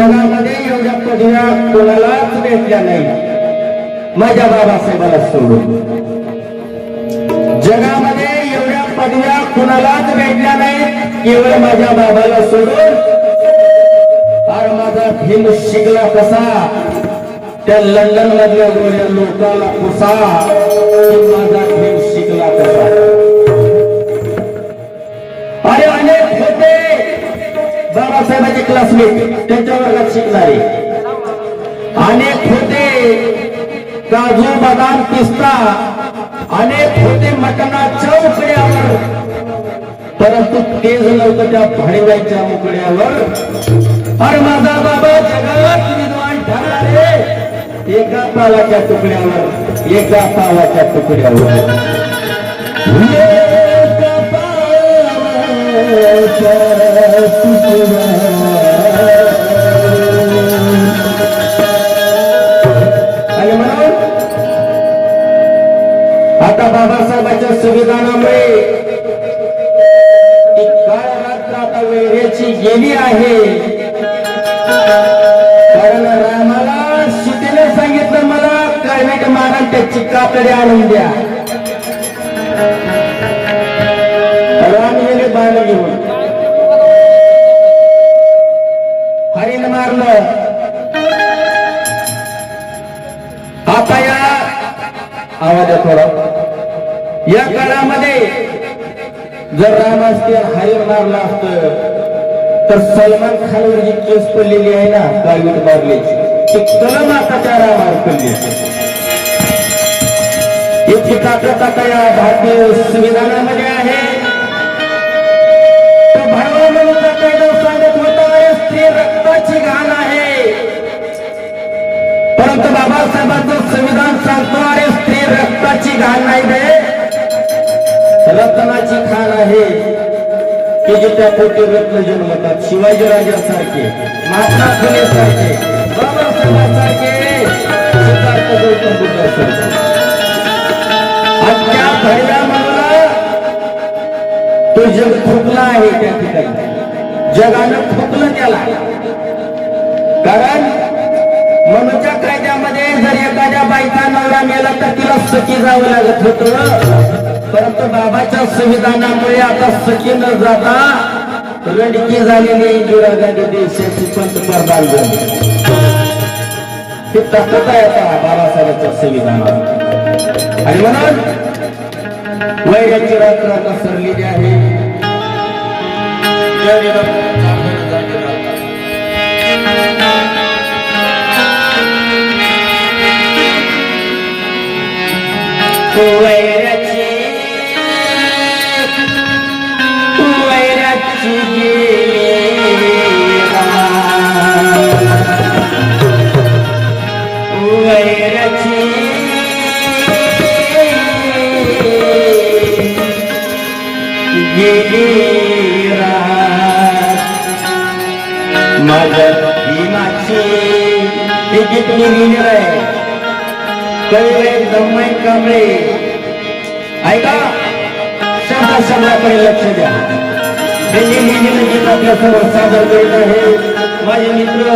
जगामध्ये एवढ्या पदव्या कोणालाच भेटल्या नाही माझ्या बाबासाहेबाला सोडून? जगामध्ये एवढ्या पदव्या कुणालाच भेटल्या नाही. केवळ माझ्या बाबाला सोडून. अरे माझा भीम शिकला कसा? त्या लंडन मधल्या गोऱ्या कसा? माझा बाबासाहेबांचे क्लासमेट त्यांच्या वर्गात शिकणारे. अनेक होते काजू बदाम पिस्ता. अनेक होते मटणाच्या उकड्यावर. परंतु तेज नव्हतं त्या भाडीवायच्या उकड्यावर. अरे माझा बाबा जगात विद्वान ठरणारे. एका पावाच्या तुकड्यावर एका पावाच्या तुकड्यावर. एका बाबासाहेबांच्या संविधानामुळे आता वेळेची गेली आहे. कारण रामाला सीतेने सांगितलं मला काळवीट मारा त्या चिक्काकडे आणून द्या. या काळामध्ये जर राम असते हरिण मारलं असतं तर सलमान खानवर जी केस पडलेली आहे ना काळवीट मारल्याची ती कलम आताच्या रामावर पडली इतकी ताकद आता या भारतीय संविधानामध्ये आहे. तो म्हणून कायदा सांगत होता स्त्री रक्ताची घाण आहे. परंतु बाबासाहेबांचं संविधान सांगतो अरे स्त्री रक्ताची घाण नाही रे रत्नाची खाण आहे. की जे त्या पोटी रत्न जन्मतात शिवाजी राजासारखे महात्मा फुले सारखे बाबासाहेबांसारखे सिद्धार्थ गौतम बुद्धासारखे. तो जग फुकला आहे त्या ठिकाणी. जगानं फुकलं त्याला. कारण बायका नवरा मेला तर तिला सखी जावं लागत होत. परंतु बाबाच्या संविधानामुळे आता सखी न जाता लडकी झालेली इंदिरा गांधी देशाची पंतप्रधान झाली. ही ताकद आहे आता बाबासाहेबांच्या संविधानात. आणि म्हणून वैराची रात्र आता सरलेली आहे. जय जगन्नाथ. वैराची वैराची वैराची गेली माझ्या भीमाची हे गीत मी लिहिलेलं आहे कांबळे ऐका? शब्द शब्दाकडे लक्ष द्या. हे लिहिलेलं गीत आपल्यासमोर सादर करीत आहे. माझे मित्र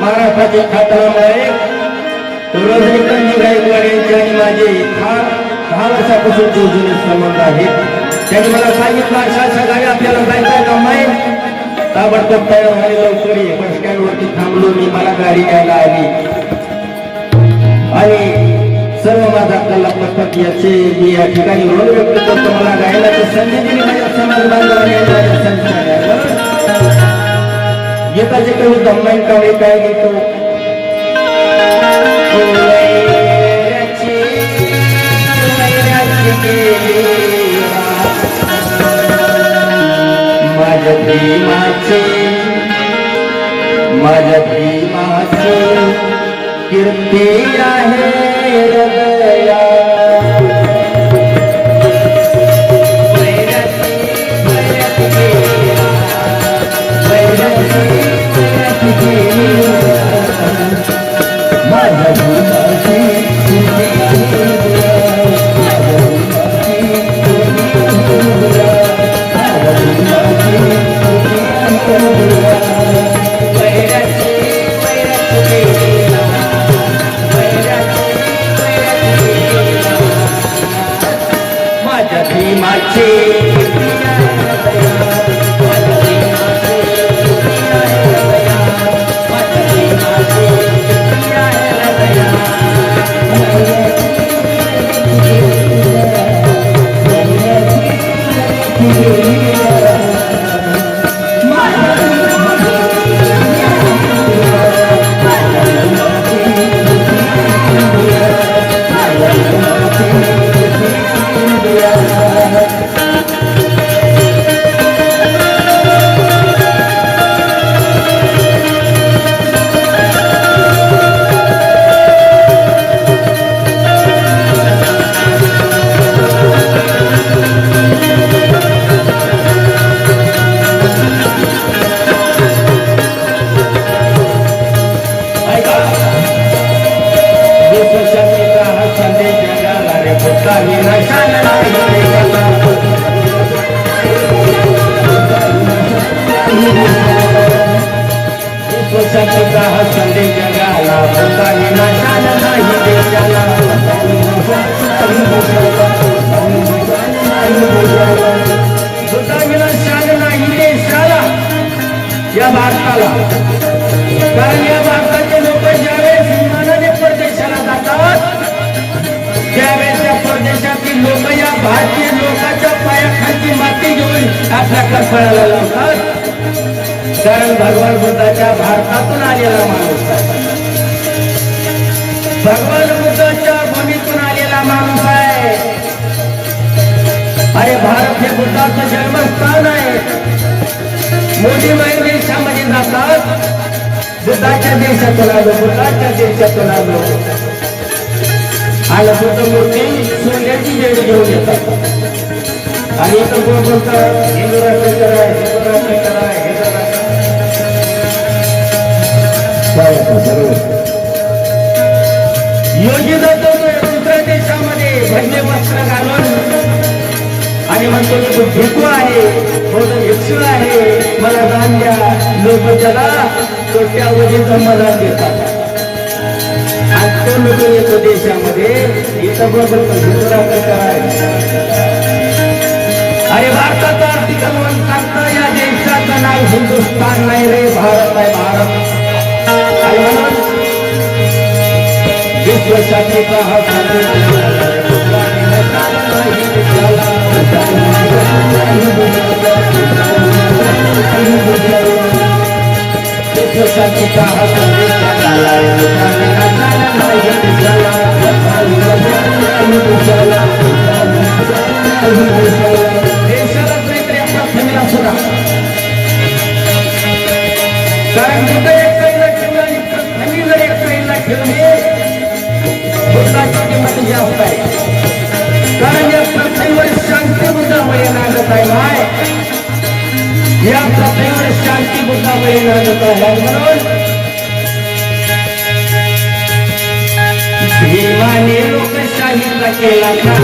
महाराष्ट्राचे खातरामुळे रजनीकांत गायकवाड यांचे आणि माझे फार दहा वर्षापासून जो जुने संबंध आहेत त्यांनी मला सांगितलं अशा अशा गाडी आपल्याला जायचं माहीत ताबडतोब तयार व्हायला लवकर बस स्टँड वरती थांबलो मी. मला गाडी घ्यायला आली. आणि सर्व माझा कला पथक याचे मी या ठिकाणी ऋण व्यक्त करतो. मला गायनाची संधी दिली माझ्या समाज बांधवांनी आणि माझ्या संस्थाने. गीताचे कवी दम्माई काळे काय घेतो माझ्या प्रेमाचे माझ्या प्रेमाचे. कीर्ती आहे हृदया नाही या भारताला. कारण या भारताचे लोक ज्यावेळेस विमानाने परदेशाला जातात त्यावेळेस त्या परदेशातील लोक या भारतीय लोकांच्या पायाखालची माती घेऊन आपल्या कळायला लावतात. कारण भगवान बुद्धाच्या भारतातून आलेला माणूस आहे. भगवान बुद्धाच्या भूमीतून आलेला माणूस आहे. अरे भारत हे बुद्धाचं जन्मस्थान आहे. मोदी माई देशामध्ये जातात. बुद्धाच्या देशातून आलो बुद्धाच्या देशातून आलो. आणि बुद्ध मूर्ती सोन्याची जेडी घेऊन येतात. आणि इथं कोण बोलतात हिंदू राष्ट्र करा हिंदू राष्ट्र करा हिंदू राष्ट्र योगी जातो दुसऱ्या देशामध्ये भजने वस्त्र घालून आणि म्हणतो की तो भिकू आहे म्हणून भिक्षू आहे मला दान द्या लोक त्याला कोट्यावधीचं मला देतात. आणि तो लोक येतो देशामध्ये इथं बरोबर दुसरा प्रकार आहे. अरे भारताचं आर्थिक अनुमान सांगतं या देशाचं नाव हिंदुस्थान नाही रे भारत आहे भारत. आणि म्हणून विश्वशांतीचा हा कारण जिथं एक साईडला ठेवलं जर एक साईडला ठेवली जास्त आहे कारण या पृथ्वीवर शांती बुद्धामुळे नागत आहे. या पृथ्वीवर शांती बुद्धामुळे नागत आहे म्हणून. भीमाने लोकशाहीचा केला का?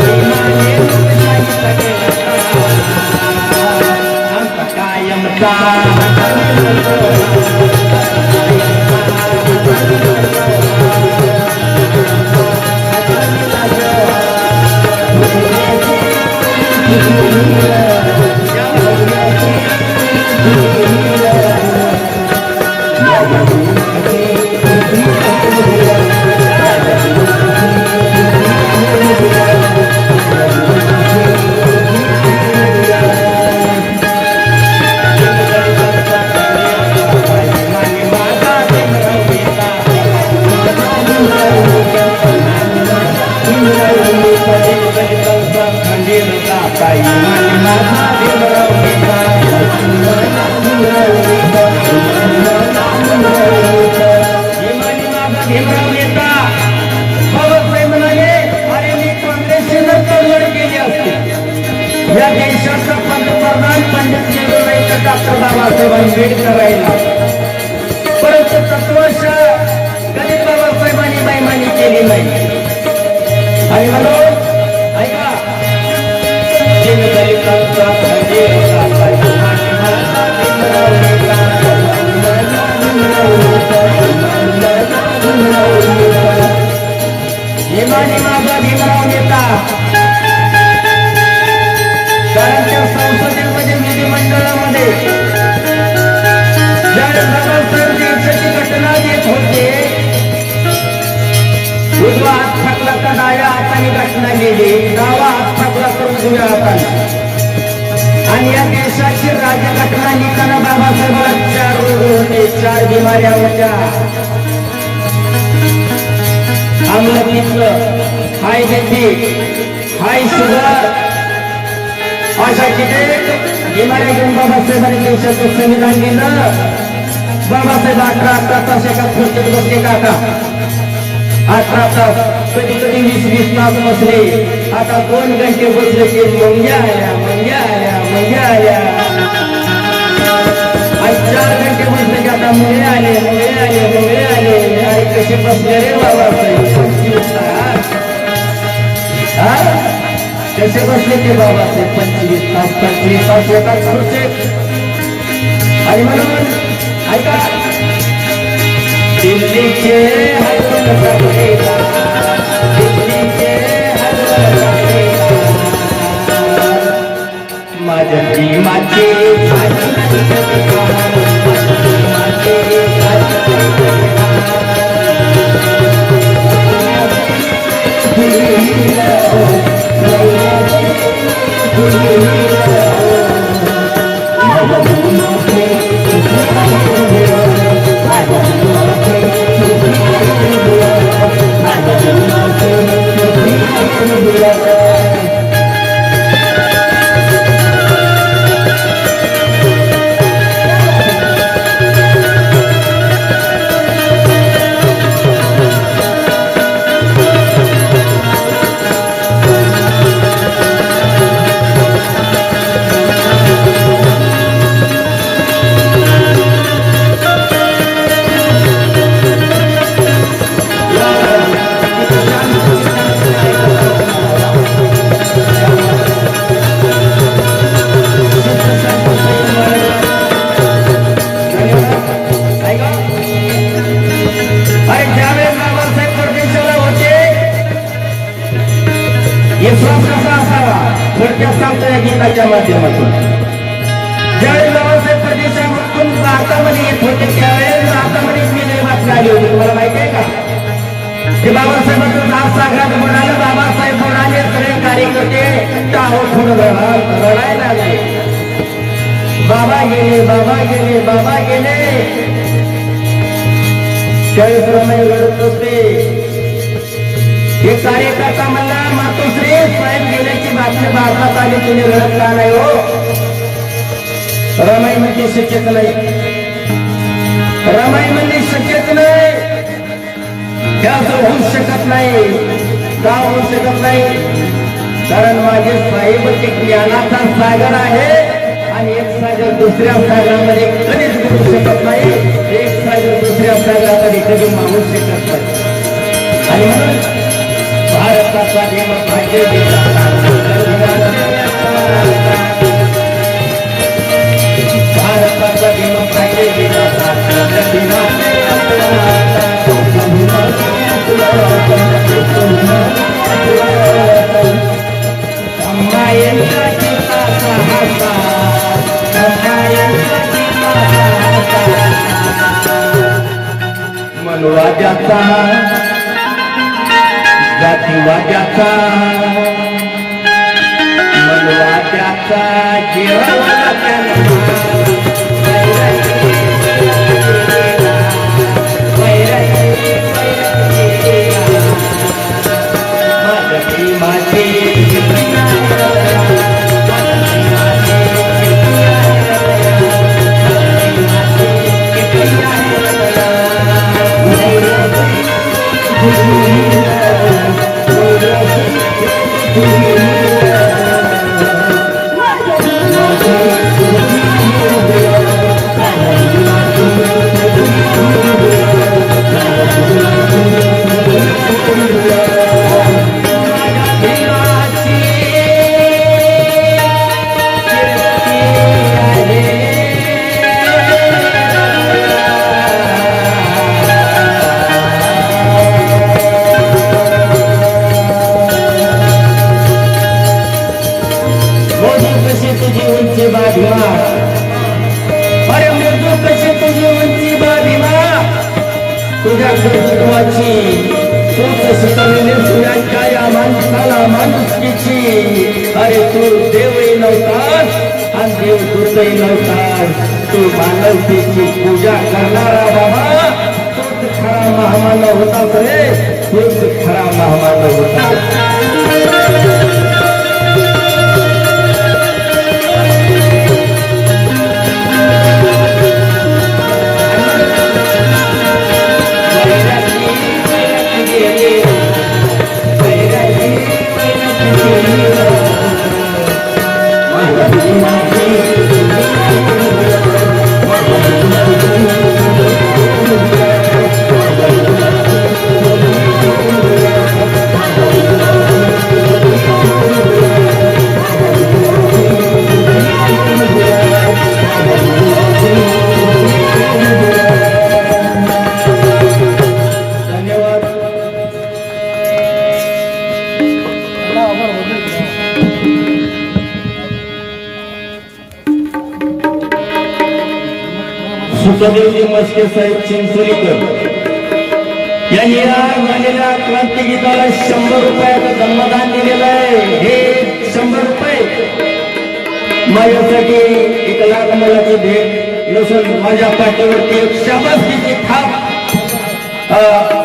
भीमाने लोकशाहीचा केला का? Yeah. Música बाबासाहेब आंबेडकर राहिला. परंतु तत्वशा कधी बाबासाहेबांनी बैमानी केली नाही. आणि म्हणून ऐका. दलितांचा माझा भीमराव नेता. कारण त्या संसदेमध्ये विधिमंडळामध्ये घटना देत होते उजवा हात टाकला तर डाव्या हाताने घटना गेली डावा हात टाकला तर उजव्या हाताने आणि या देशाची राज्यघटना लिहिताना बाबासाहेबाला चार रोग होते चार बिमाऱ्या होत्या आम्लपित्त हाय बीपी हाय शुगर अशा कित्येक बिमाऱ्या घेऊन बाबासाहेबांनी देशाचं संविधान लिहिलं बाबासाहेब अठरा अठरा तास एका खुर्चीत बसले काका अठरा तास कधी कधी वीस वीस तास बसले. आता दोन घंटे बसले की मंग्या आल्या मंग्या आल्या मंग्या आल्या. आणि चार घंटे बसले की आता मुळे आले मुळे आले मुळे आले. अरे कसे बसले रे बाबासाहेब कसे बसले ते बाबासाहेब पंचवीस तास पंचवीस तास एकाच खुर्चीत. आणि म्हणून ऐका दिल्लीचे हलवल राहिला, दिल्लीचे हलवल राहिला. माझ्या प्रेमाचे बाबासाहेबांचं म्हणाले बाबासाहेब म्हणाले सगळे कार्यकर्ते. टाहो पुढे रडायला लागले. बाबा गेले बाबा गेले बाबा गेले. त्यावेळेस रमाई रडत होते हे कार्यकर्ता म्हणला मातोश्री साहेब गेल्याची बातमी भारतात आली तुम्ही रडत का नाही हो? रमाई म्हणजे शक्यच नाही. रमाई म्हणजे शक्यच हे असं होऊ शकत नाही. का होऊ शकत नाही. कारण माझे साहेब एक ज्ञानाचा सागर आहे. आणि एक सागर दुसऱ्या सागरामध्ये कधीच बुडू शकत नाही. एक सागर दुसऱ्या सागरामध्ये कधी मावू शकत नाही. आणि म्हणून भारताचा नियम भाग्य भारताचा नियम भाग्य मनवाद्याचा जातीवाद्याचा मनवाद्याचा जेवणाला मोदी कशी तुझी उंची बाधिमा अरे मृदू कशी तुझी उंची बाधिमा तुझ्या कर्तृत्वाची तू कशी कमी तुझ्या या माणसाला माणुसकीची. अरे तू देवही नव्हतास आणि देव दूतही नव्हतास. तू मानवतेची पूजा करणारा बाबा. तूच खरा महामानव होतास रे. तूच खरा महामानव होता लक्ष्मणजी साहेब चिंचोलीकर यांनी या झालेल्या क्रांती गीताला शंभर रुपयाचं जन्मदान दिलेलं आहे. हे शंभर रुपये माझ्यासाठी एक लाख मोलाची भेट नसून माझ्या पाठीवरती एक शाबासकीची थाप.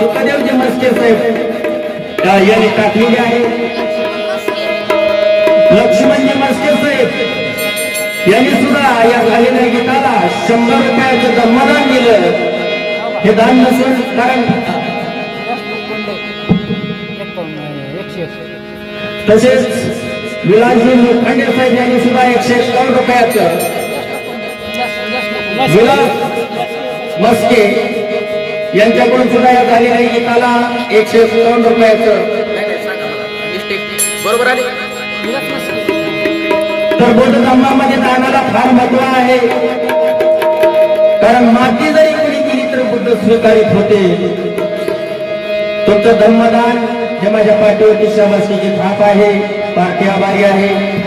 सुखदेवजी मस्के साहेब यांनी टाकलेली आहे. लक्ष्मणजी मस्के साहेब यांनी सुद्धा या झालेल्या गीताला शंभर रुपयाचं जन्मदान दिलं हे दान नसून कारण तसेच विलासजी लोखंडे साहेब यांनी सुद्धा एकशे एकावन्न रुपयाचं विलास मस्के यांच्याकडून सुद्धा या झालेल्या गीताला एकशे एकावन्न रुपयाचं. बरोबर आली? तर बौद्ध धर्मामध्ये दानाला फार महत्त्व आहे. कारण माती जरी कोणी केली तर बुद्ध स्वीकारित होते. तुमचं धर्मदान हे माझ्या पाठीवरती शाबासकीची थाप आहे. पार्टी आभारी आहे.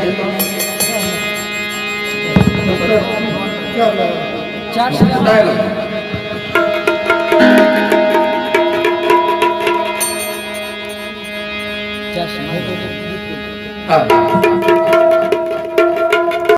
हा.